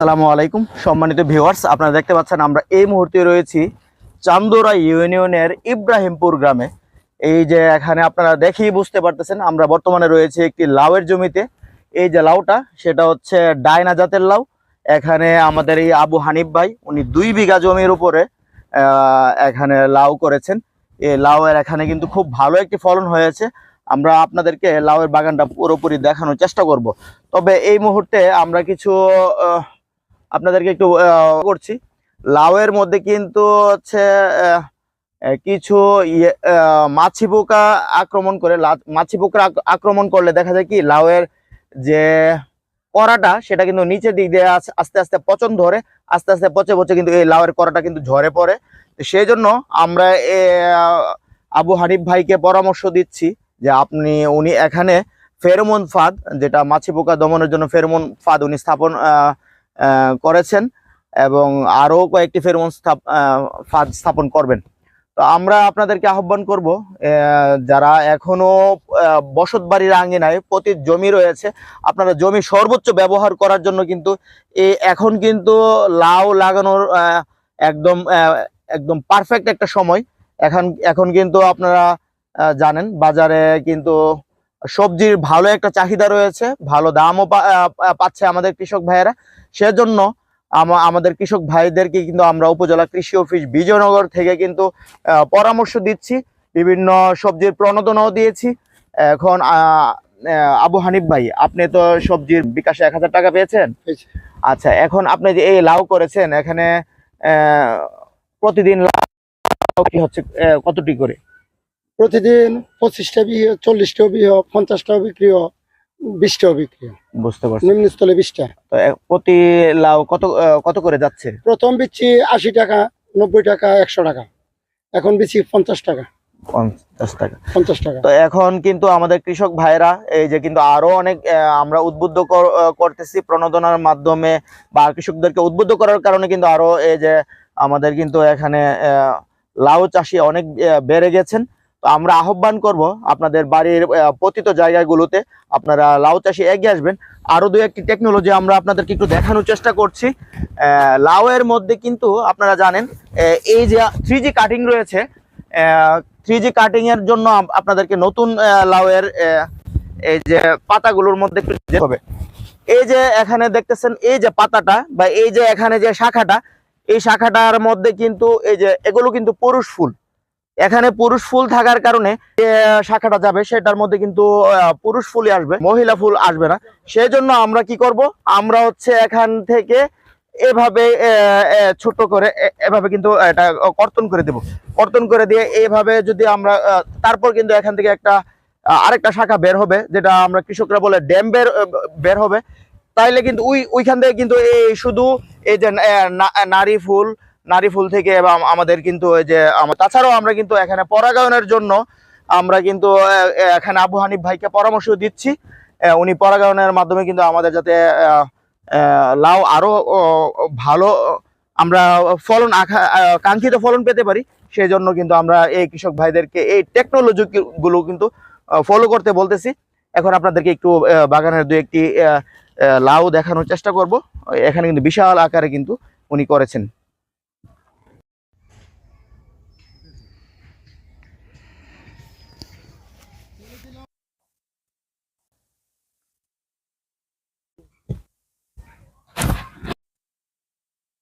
আসসালামু আলাইকুম। সম্মানিত ভিউয়ার্স আপনারা দেখতে পাচ্ছেন আমরা এই মুহূর্তে রয়েছি চান্দোরা ইউনিয়নের ইব্রাহিমপুর গ্রামে। এই যে এখানে আপনারা দেখেই বুঝতে পারতেছেন, আমরা বর্তমানে রয়েছি একটি লাউয়ের জমিতে। এই যে লাউটা, সেটা হচ্ছে ডায়না জাতের লাউ। এখানে আমাদের এই আবু হানিফ ভাই, উনি দুই বিঘা জমির উপরে এখানে লাউ করেছেন। এই লাউয়ের এখানে কিন্তু খুব ভালো একটি ফলন হয়েছে। আমরা আপনাদেরকে লাউয়ের বাগানটা পুরোপুরি দেখানোর চেষ্টা করব। তবে এই মুহূর্তে আমরা কিছু আপনাদেরকে একটু করছি। লাউয়ের মধ্যে কিন্তু হচ্ছে কিছু ইয়ে, মাছি পোকা আক্রমণ করে মাছি পোকা আক্রমণ করলে দেখা যায় কি লাউয়ের যে করাটা সেটা কিন্তু নিচের দিক দিয়ে আস্তে আস্তে পচন ধরে আস্তে আস্তে পচে পচে কিন্তু এই লাউয়ের করাটা কিন্তু ঝরে পড়ে। সেই জন্য আমরা আবু হানিফ ভাইকে পরামর্শ দিচ্ছি যে আপনি উনি এখানে ফেরোমন ফাঁদ যেটা মাছি পোকা দমনের জন্য ফেরোমন ফাঁদ উনি স্থাপন করেছেন এবং আরও কয়েকটি ফেরোমন ফাঁদ স্থাপন করবেন। তো আমরা আপনাদেরকে আহ্বান করব যারা এখনও আহ, বসত বাড়ির আঙ্গিনায় প্রতি জমি রয়েছে আপনারা জমি সর্বোচ্চ ব্যবহার করার জন্য কিন্তু এখন কিন্তু লাউ লাগানোর একদম একদম পারফেক্ট একটা সময়। এখন এখন কিন্তু আপনারা জানেন বাজারে কিন্তু সবজির ভালো একটা চাহিদা রয়েছে ভালো দামও পাচ্ছে আমাদের কৃষক ভাইয়েরা। সেজন্য আমা- আমাদের কৃষক ভাইদেরকে কিন্তু আমরা উপজেলা কৃষি অফিস বিজয়নগর থেকে কিন্তু পরামর্শ দিচ্ছি। বিভিন্ন সবজির প্রণোদনাও দিয়েছি। এখন আবু হানিফ ভাই আপনি তো সবজির বিকাশে এক হাজার টাকা পেয়েছেন? পেয়েছি। আচ্ছা এখন আপনি যে এই লাউ করেছেন এখানে প্রতিদিন লাউ কি হচ্ছে কতটি করে? প্রতিদিন পঁচিশটা বিয়ে চল্লিশটাও বিয়ে পঞ্চাশটাও বিক্রি হয় বিশটাও বিক্রি বুঝতে পারছি। নিম্নস্থলে বিশটা। তো প্রতি লাউ কত কত করে যাচ্ছে? প্রথম বিচ্ছি আশি টাকা নব্বই টাকা একশো টাকা। এখন বিচ্ছি পঞ্চাশ টাকা। পঞ্চাশ টাকা। পঞ্চাশ টাকা। তো এখন কিন্তু আমাদের কৃষক ভাইরা এই যে কিন্তু আরও অনেক আমরা উদ্বুদ্ধ করতেছি প্রণোদনার মাধ্যমে বা কৃষকদেরকে উদ্বুদ্ধ করার কারণে কিন্তু আরও এই যে আমাদের কিন্তু এখানে লাউ চাষি অনেক বেড়ে গেছেন। তো আমরা আহ্বান করব আপনাদের বাড়ির পতিত জায়গাগুলোতে আপনারা লাউ চাষি এগিয়ে আসবেন। আরও দু একটি টেকনোলজি আমরা আপনাদেরকে একটু দেখানোর চেষ্টা করছি। লাউয়ের মধ্যে কিন্তু আপনারা জানেন এই যে থ্রি কাটিং রয়েছে থ্রি জি কাটিং এর জন্য আপনাদেরকে নতুন লাউয়ের এই যে পাতাগুলোর মধ্যে একটু হবে। এই যে এখানে দেখতেছেন, এই যে পাতাটা বা এই যে এখানে যে শাখাটা, এই শাখাটার মধ্যে কিন্তু এই যে এগুলো কিন্তু পুরুষ ফুল। এখানে পুরুষ ফুল থাকার কারণে শাখাটা যাবে, সেটার মধ্যে কিন্তু পুরুষ ফুলই আসবে, মহিলা ফুল আসবে না। সেই জন্য আমরা কি করব? আমরা হচ্ছে এখান থেকে এভাবে ছোট করে এভাবে কিন্তু এটা কর্তন করে দেব। কর্তন করে দিয়ে এইভাবে যদি আমরা তারপর কিন্তু এখান থেকে একটা আরেকটা শাখা বের হবে, যেটা আমরা কৃষকরা বলে ড্যাম বের বের হবে। তাইলে কিন্তু ওই, ওইখান থেকে কিন্তু এই শুধু এই যে নারী ফুল নারী ফুল থেকে এবং আমাদের কিন্তু ওই যে তাছাড়াও আমরা কিন্তু এখানে পরাগায়নের জন্য আমরা কিন্তু এখানে আবু হানিফ ভাইকে পরামর্শ দিচ্ছি। উনি পরাগায়নের মাধ্যমে কিন্তু আমাদের যাতে লাউ আরও আহ, ভালো আমরা ফলন আখা- কাঙ্ক্ষিত ফলন পেতে পারি। সেই জন্য কিন্তু আমরা এই কৃষক ভাইদেরকে এই টেকনোলজি গুলো কিন্তু ফলো করতে বলতেছি। এখন আপনাদেরকে একটু বাগানের দু একটি লাউ দেখানোর চেষ্টা করব। এখানে কিন্তু বিশাল আকারে কিন্তু উনি করেছেন।